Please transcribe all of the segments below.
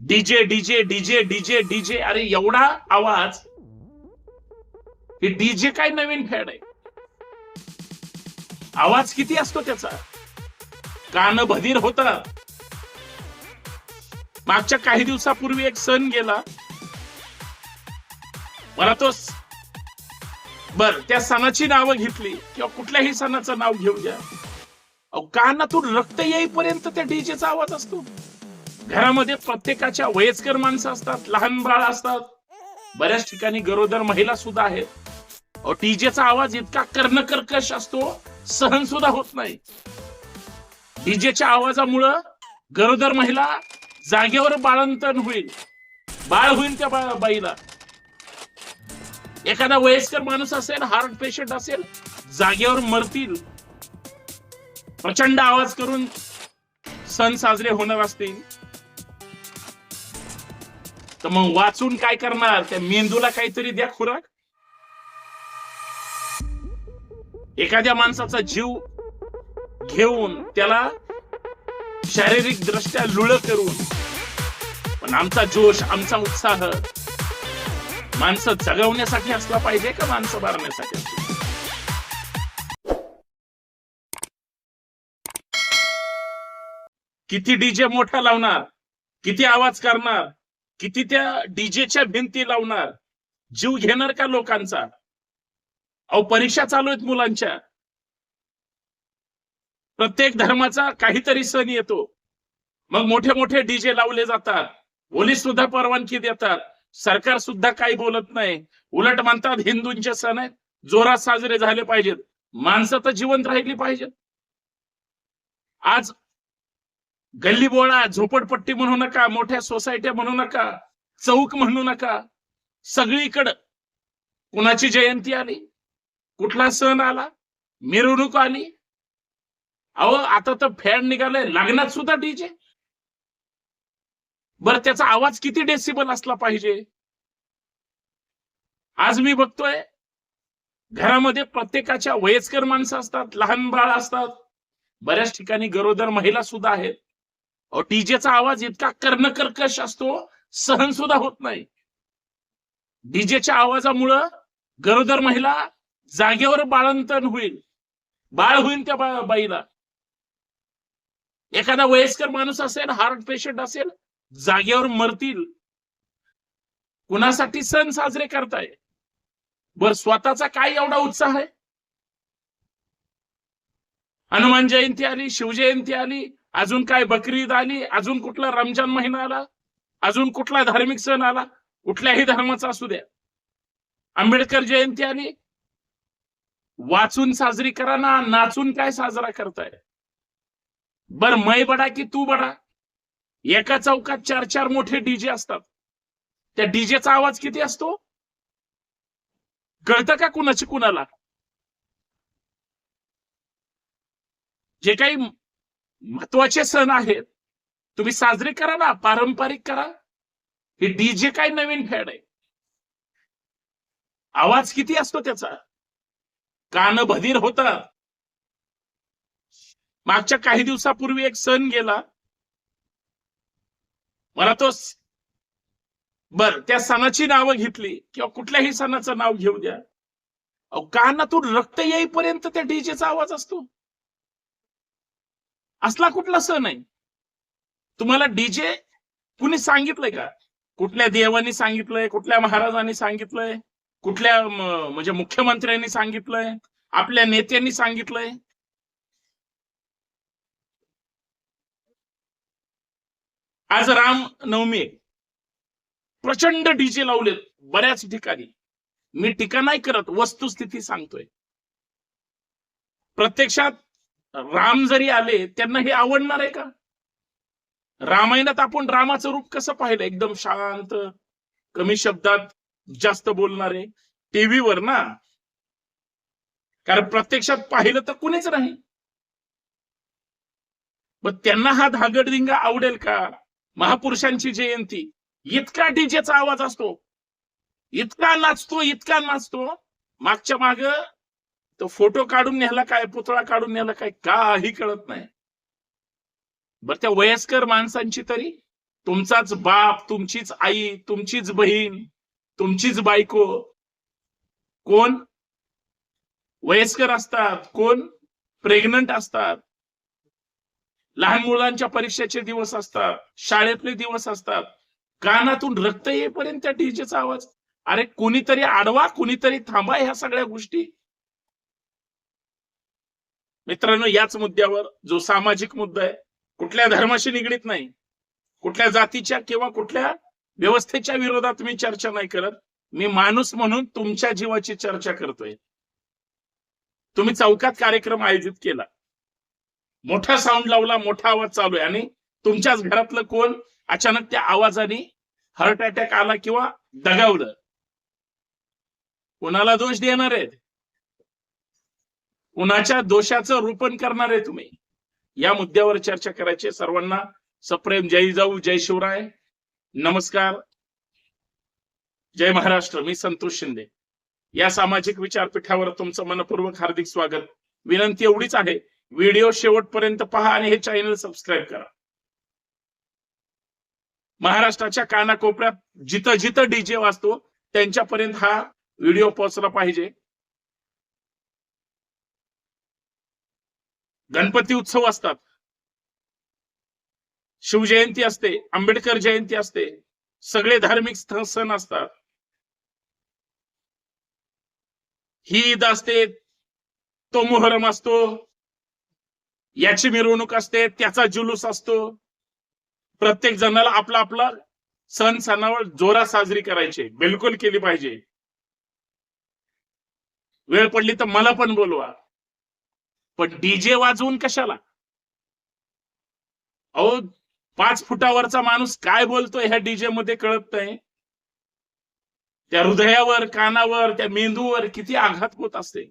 DJ DJ DJ DJ DJ. अरे एवढा आवाज की डीजे काय नवीन फॅड आहे. आवाज किती असतो त्याचा? कान भदीर होतात मागच्या काही दिवसापूर्वी एक सण गेला. मला तो बर त्या सणाची नावं घेतली. किंवा कुठल्याही सणाचं नाव घेऊ द्या अहो, कानातून रक्त येईपर्यंत त्या डीजेचा आवाज असतो. घरामध्ये प्रत्येकाच्या वयस्कर माणसं असतात लहान बाळ असतात. बऱ्याच ठिकाणी गरोदर महिला सुद्धा आहेत. डीजेचा आवाज इतका कर्णकर्कश असतो सहन सुद्धा होत नाही. डीजेच्या आवाजामुळं गरोदर महिला जागेवर बाळंतन होईल. बाळ होईल त्या बाईला. एखादा वयस्कर माणूस असेल हार्ट पेशंट असेल जागेवर मरतील. प्रचंड आवाज करून सण साजरे होणार असतील. तर मग वाचून काय करणार? त्या मेंदूला काहीतरी द्या खुराक? एखाद्या माणसाचा जीव घेऊन त्याला शारीरिक दृष्ट्या लुळ करून पण आमचा जोश आमचा उत्साह माणसं जगवण्यासाठी असला पाहिजे का माणसं मारण्यासाठी किती डीजे मोठा लावणार? किती आवाज करणार? किती त्या डीजेच्या भिंती लावणार? जीव घेणार का लोकांचा? अहो परीक्षा चालू आहेत मुलांच्या. प्रत्येक धर्माचा काहीतरी सण येतो. मग मोठे मोठे डीजे लावले जातात. पोलीस सुद्धा परवानगी देतात. सरकार सुद्धा काही बोलत नाही. उलट म्हणतात हिंदूंचे सण आहेत. जोरात साजरे झाले पाहिजेत. माणसं तर जिवंत राहिली पाहिजेत. आज गल्लीबोळा झोपडपट्टी म्हणू नका मोठ्या सोसायट्या म्हणू नका चौक म्हणू नका सगळीकडं कुणाची जयंती आली कुठला सण आला मिरवणूक आली. अहो आता तर फॅड निघालाय लग्नात सुद्धा डीजे. बर त्याचा आवाज किती डेसिबल असला पाहिजे? आज मी बघतोय घरामध्ये प्रत्येकाच्या वयस्कर माणसं असतात लहान बाळ असतात. बऱ्याच ठिकाणी गरोदर महिला सुद्धा आहेत. डीजेचा आवाज इतका कर्णकर्कश असतो सहन सुद्धा होत नाही. डीजेच्या आवाजामुळं गरोदर महिला जागेवर बाळंतन होईल. बाळ होईल त्या बाईला. एखादा वयस्कर माणूस असेल हार्ट पेशंट असेल जागेवर मरतील. कुणासाठी सण साजरे करताय? बर स्वतःचा काय एवढा उत्साह आहे? हनुमान जयंती आली शिवजयंती आली अजून काय बकरीद आली? अजून कुठला रमजान महिना आला? अजून कुठला धार्मिक सण आला? कुठल्याही धर्माचा असू द्या. आंबेडकर जयंती आली वाचून साजरी करा ना नाचून काय साजरा करताय? बर मै बडा की तू बडा? एका चौकात चार चार मोठे डीजे असतात. त्या डीजेचा आवाज किती असतो? कळतं का कुणाची कुणाला? जे काही महत्त्वाचे सण आहेत. तुम्ही साजरे करा ना पारंपरिक करा. हे डीजे काय नवीन फॅड आहे. आवाज किती असतो त्याचा? कान भदीर होता. मागच्या काही दिवसापूर्वी एक सण गेला. मला तो बर त्या सणाची नावं घेतली. किंवा कुठल्याही सणाचं नाव घेऊ द्या. अहो, कानातून रक्त येईपर्यंत त्या डीजेचा आवाज असतो. असला कुठला सण आहे. तुम्हाला डीजे कुणी सांगितलंय का? कुठल्या देवानी सांगितलंय कुठल्या महाराजांनी सांगितलंय कुठल्या म्हणजे मुख्यमंत्र्यांनी सांगितलंय आपल्या नेत्यांनी सांगितलंय? आज राम नवमी प्रचंड डीजे लावलेत बऱ्याच ठिकाणी. मी टीका नाही करत वस्तुस्थिती सांगतोय. प्रत्यक्षात राम जरी आले त्यांना हे आवडणार आहे का? रामायणात आपण रामाचं रूप कसं पाहिलं? एकदम शांत कमी शब्दात जास्त बोलणारे. टीव्हीवर ना? कारण प्रत्यक्षात पाहिलं तर कुणीच नाही. मग त्यांना हा धागडदिंगा आवडेल का? महापुरुषांची जयंती. इतका डीजेचा आवाज असतो. इतका नाचतो इतका नाचतो. मागच्या माग तो फोटो काढून न्यायला काय पुतळा काढून न्यायला काय काही कळत नाही. बर त्या वयस्कर माणसांची तरी तुमचाच बाप तुमचीच आई तुमचीच बहीण तुमचीच बायको कोण? वयस्कर असतात कोण? प्रेग्नंट असतात. लहान मुलांच्या परीक्षेचे दिवस असतात शाळेतले दिवस असतात. कानातून रक्त येईपर्यंत त्या डीजेचा आवाज. अरे कुणीतरी आडवा कुणीतरी थांबा ह्या सगळ्या गोष्टी. मित्रांनो याच मुद्द्यावर जो सामाजिक मुद्दा आहे कुठल्या धर्माशी निगडीत नाही कुठल्या जातीच्या किंवा कुठल्या व्यवस्थेच्या विरोधात मी चर्चा नाही करत. मी माणूस म्हणून तुमच्या जीवाची चर्चा करतोय. तुम्ही चौकात कार्यक्रम आयोजित केला. मोठा साऊंड लावला मोठा आवाज चालू आहे. आणि तुमच्याच घरातलं कोण अचानक त्या आवाजाने हार्ट अटॅक आला किंवा दगावलं? कुणाला दोष देणार आहेत? कुणाच्या दोषाचं रोपण करणार आहे तुम्ही? या मुद्द्यावर चर्चा करायची सर्वांना. सप्रेम जय जाऊ जय शिवराय. नमस्कार. जय महाराष्ट्र. मी संतोष शिंदे. या सामाजिक विचारपीठावर तुमचं मनपूर्वक हार्दिक स्वागत. विनंती एवढीच आहे व्हिडिओ शेवटपर्यंत पहा आणि हे चॅनल सबस्क्राईब करा. महाराष्ट्राच्या कानाकोपऱ्यात जिथं जिथं डीजे वाजतो त्यांच्यापर्यंत हा व्हिडिओ पोहोचला पाहिजे. गणपती उत्सव असतात. शिवजयंती असते आंबेडकर जयंती असते सगळे धार्मिक सण असतात. ही ईद असते तो मोहरम असतो याची मिरवणूक असते त्याचा जुलूस असतो. प्रत्येक जणाला आपला आपला सण सणावर जोरा साजरी करायचे बिलकुल केली पाहिजे. वेळ पडली तर मला पण बोलवा. पण डीजे वाजवून कशाला? अहो पाच फुटावरचा माणूस काय बोलतोय ह्या डीजे मध्ये कळत नाही. त्या हृदयावर कानावर त्या मेंदूवर किती आघात होत असते.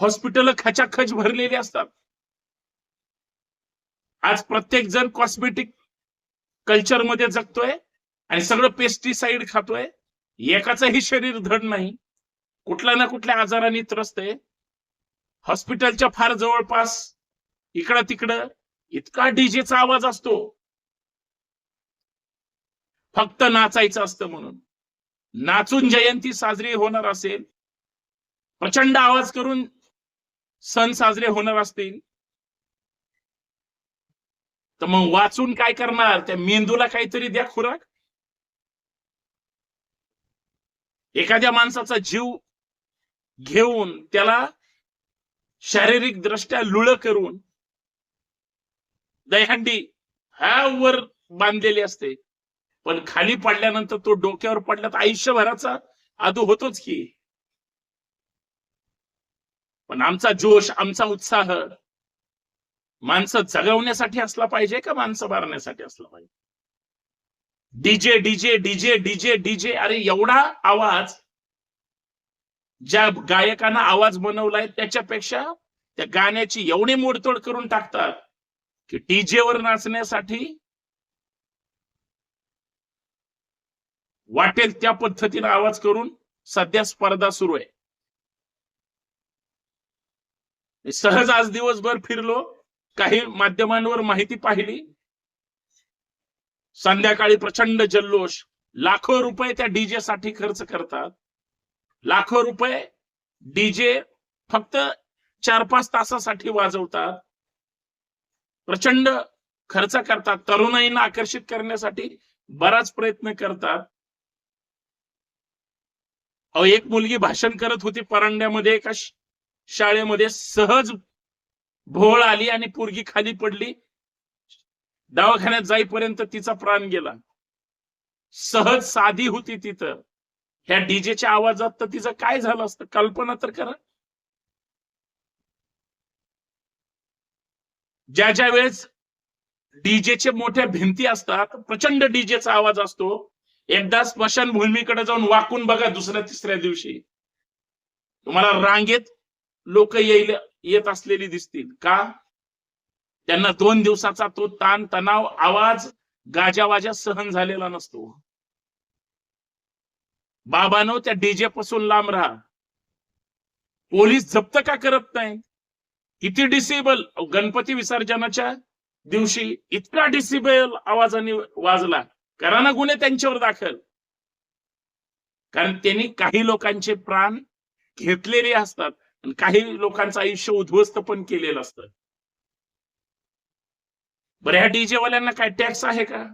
हॉस्पिटल खचाखच भरलेली असतात. आज प्रत्येक जण कॉस्मेटिक कल्चरमध्ये जगतोय आणि सगळं पेस्टिसाइड खातोय. एकाचंही शरीर धड नाही. कुठल्या ना कुठल्या आजाराने त्रस्त आहे. हॉस्पिटलच्या फार जवळपास इकडं तिकडं इतका डीजेचा आवाज असतो. फक्त नाचायचं असतं म्हणून. नाचून जयंती साजरी होणार असेल. प्रचंड आवाज करून सण साजरे होणार असतील. तर मग वाचून काय करणार? त्या मेंदूला काहीतरी द्या खुराक. एखाद्या माणसाचा जीव घेऊन त्याला शारीरिक दृष्ट्या लुळ करून दहीहंडी हा वर बांधलेली असते. पण खाली पडल्यानंतर तो डोक्यावर पडला तर आयुष्यभराचा आदू होतोच की. पण आमचा जोश आमचा उत्साह माणसं जगवण्यासाठी असला पाहिजे का माणसं मारण्यासाठी असला पाहिजे? DJ DJ DJ DJ DJ अरे एवढा आवाज ज्या गायकांना आवाज बनवलाय त्याच्यापेक्षा त्या गाण्याची एवढी मोडतोड करून टाकतात की डीजेवर नाचण्यासाठी वाटेल त्या पद्धतीने आवाज करून सध्या स्पर्धा सुरू आहे. सहज आज दिवसभर फिरलो काही माध्यमांवर माहिती पाहिली. संध्याकाळी प्रचंड जल्लोष लाखो रुपये त्या डीजे साठी खर्च करतात. लाखो रुपये डीजे फक्त चार पाच तासासाठी वाजवतात. प्रचंड खर्च करतात. तरुणाईंना आकर्षित करण्यासाठी बराच प्रयत्न करतात. अहो एक मुलगी भाषण करत होती परांड्यामध्ये एका शाळेमध्ये. सहज भोळ आली आणि पोरगी खाली पडली. दवाखान्यात जाईपर्यंत तिचा प्राण गेला. सहज साधी होती तिथं ह्या डीजेच्या आवाजात तर तिचं काय झालं असतं? कल्पना तर करा. ज्या ज्या वेळेस डीजेचे मोठ्या भिंती असतात प्रचंड डीजेचा आवाज असतो एकदा स्मशानभूमीकडे जाऊन वाकून बघा दुसऱ्या तिसऱ्या दिवशी. तुम्हाला रांगेत लोक येईल येत असलेली दिसतील. का? त्यांना दोन दिवसाचा तो ताण तणाव आवाज गाजावाजा सहन झालेला नसतो. बाबानो त्या डीजे पासून लांब राहा. पोलीस जप्त का करत नाही? किती डिसेबल गणपती विसर्जनाच्या दिवशी इतका डिसिबल आवाजाने वाजला. करा ना गुन्हे त्यांच्यावर दाखल. कारण त्यांनी काही लोकांचे प्राण घेतलेले असतात आणि काही लोकांचं आयुष्य उद्ध्वस्त पण केलेलं असतं. बरं ह्या डीजे वाल्यांना काय टॅक्स आहे का?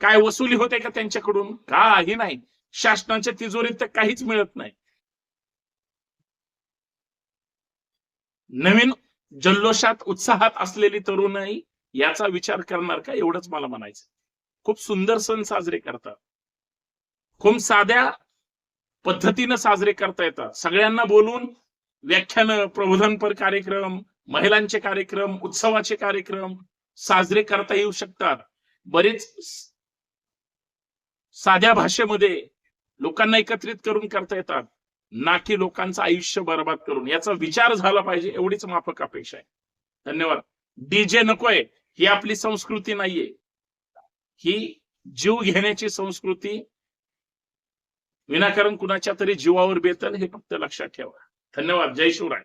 काय वसुली होते का त्यांच्याकडून? काही नाही. शासनाच्या तिजोरीत तर काहीच मिळत नाही. नवीन जल्लोषात उत्साहात असलेली तरुणाई याचा विचार करणार का? एवढंच मला म्हणायचं खूप सुंदर सण साजरे करतात. खूप साध्या पद्धतीनं साजरे करता येतात. सगळ्यांना बोलून व्याख्यान प्रबोधनपर कार्यक्रम महिलांचे कार्यक्रम उत्सवाचे कार्यक्रम साजरे करता येऊ शकतात. बरेच साध्या भाषेमध्ये लोकांना एकत्रित करून करता येतात. ना की लोकांचं आयुष्य बरबाद करून. याचा विचार झाला पाहिजे एवढीच माफक अपेक्षा आहे. धन्यवाद. डीजे नकोय. ही आपली संस्कृती नाहीये. ही जीव घेण्याची संस्कृती विनाकारण कुणाच्या तरी जीवावर बेतल हे फक्त लक्षात ठेवा. धन्यवाद. जय शिवराय.